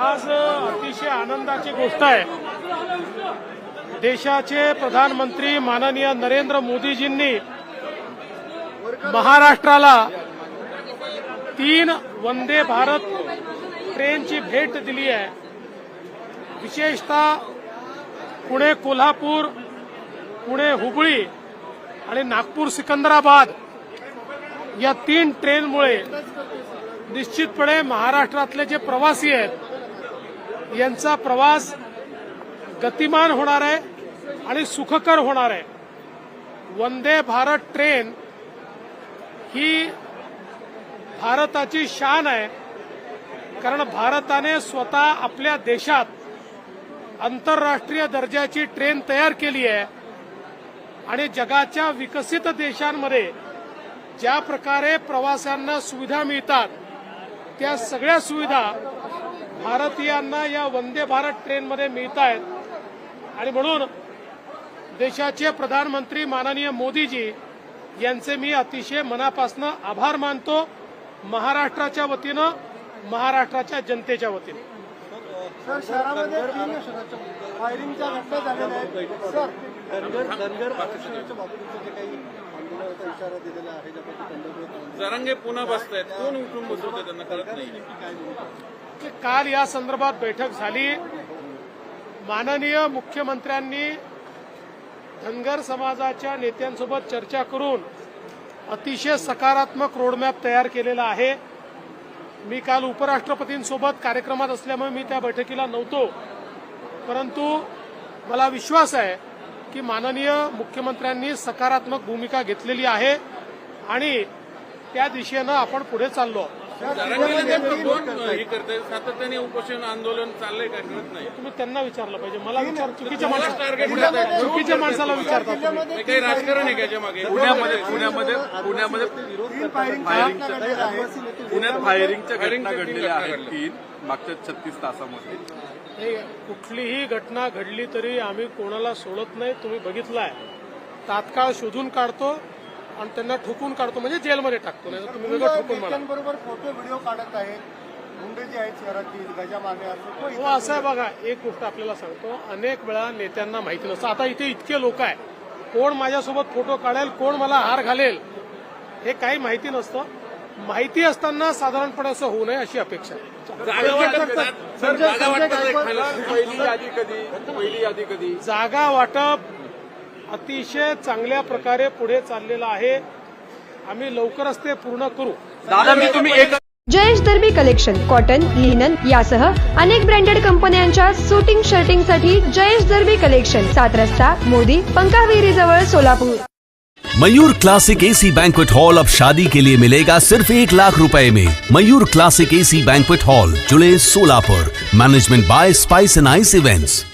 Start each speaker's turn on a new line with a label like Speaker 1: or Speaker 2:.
Speaker 1: आज अतिशय आनंदाची गोष्ट आहे. देशाचे प्रधानमंत्री माननीय नरेंद्र मोदीजींनी महाराष्ट्राला तीन वंदे भारत ट्रेनची भेट दिली आहे. विशेषतः पुणे कोल्हापूर पुणे हुबळी आणि नागपूर सिकंदराबाद या तीन ट्रेनमुळे निश्चितपणे महाराष्ट्रातले जे प्रवासी आहेत यांचा प्रवास गतिमान होणार आहे आणि सुखकर होणार आहे. वंदे भारत ट्रेन ही भारताची शान आहे. कारण भारताने स्वतः आपल्या देशात आंतरराष्ट्रीय दर्जाची ट्रेन तयार केली आहे. आणि जगाच्या विकसित देशांमध्ये ज्या प्रकारे प्रवाशांना सुविधा मिळतात त्या सगळ्या सुविधा भारतीयांना या वंदे भारत ट्रेनमध्ये मिळत आहेत आणि म्हणून देशाचे प्रधानमंत्री माननीय मोदीजी यांचे मी अतिशय मनापासून आभार मानतो महाराष्ट्राच्या वतीनं महाराष्ट्राच्या जनतेच्या वतीनं.
Speaker 2: सर शहरामध्ये तीन फायरिंगच्या घटना झालेल्या आहेत. सर धनगर धनगर आरक्षणाच्या बाबतीत जे काही आंदोलनाचा इशारा दिलेला आहे ज्यापैकी खंडग्र
Speaker 3: जरांगे पुन्हा बसतायत. कोण उठून बसवतंय त्यांना कळत नाही.
Speaker 1: काल या संदर्भात बैठक झाली. माननीय मुख्यमंत्र्यांनी धनगर समाजाच्या नेत्यांसोबत चर्चा करून अतिशय सकारात्मक रोडमॅप तयार केलेला आहे. मी काल उपराष्ट्रपतींसोबत कार्यक्रमात असल्यामुळे मी त्या बैठकीला नव्हतो. परंतु मला विश्वास आहे की माननीय मुख्यमंत्र्यांनी सकारात्मक भूमिका घेतलेली आहे आणि त्या दिशेनं आपण पुढे चाललो.
Speaker 3: सातत्याने उपोषण आंदोलन चाललंय का कळत नाही
Speaker 1: तुम्ही त्यांना विचारलं पाहिजे मला विचार चुकीच्या माणसाला
Speaker 3: टार्गेट
Speaker 1: चुकीच्या माणसाला विचारता
Speaker 3: काही राजकारण आहे का मागे
Speaker 4: पुण्यामध्ये पुण्यामध्ये पुण्यामध्ये पुण्यात फायरिंगच्या घटना घडलेल्या आहेत तीन मागच्या छत्तीस तासामध्ये
Speaker 1: कुठलीही घटना घडली तरी आम्ही कोणाला सोडत नाही. तुम्ही बघितलाय. तात्काळ शोधून काढतो. आणि त्यांना ठोकून काढतो म्हणजे जेलमध्ये टाकतो नाही तर तुम्ही वेगळं ठोकून मला
Speaker 2: नेत्यांबरोबर फोटो व्हिडिओ काढत आहेत. मुंडे जे आहेत शहरातील गजा मागे असो तो
Speaker 1: हो असं आहे बघा एक गोष्ट आपल्याला सांगतो. अनेक वेळा नेत्यांना माहिती नसतं. आता इथे इतके लोक आहे कोण माझ्यासोबत फोटो काढेल कोण मला हार घालेल हे काही माहिती नसतं. माहिती असताना साधारणपणे असं होऊ नये अशी अपेक्षा आहे. जागा वाटप अतिशय चांगल्या प्रकारे पुढे चाललेलं आहे. आम्ही लवकरच ते पूर्ण करू.
Speaker 4: दादा मी तुम्ही एक
Speaker 5: Jayesh Darbi collection cotton linen यासह अनेक ब्रँडेड कंपन्यांच्या सुटिंग शर्टिंगसाठी जयेश दर्बी कलेक्शन सात रस्ता मोदी पंकाविरी जवळ Solapur.
Speaker 6: Mayur classic AC banquet hall अब शादी के लिए मिलेगा सिर्फ एक लाख रुपए में। Mayur classic AC banquet hall जुड़े Solapur. Management by spice and ice events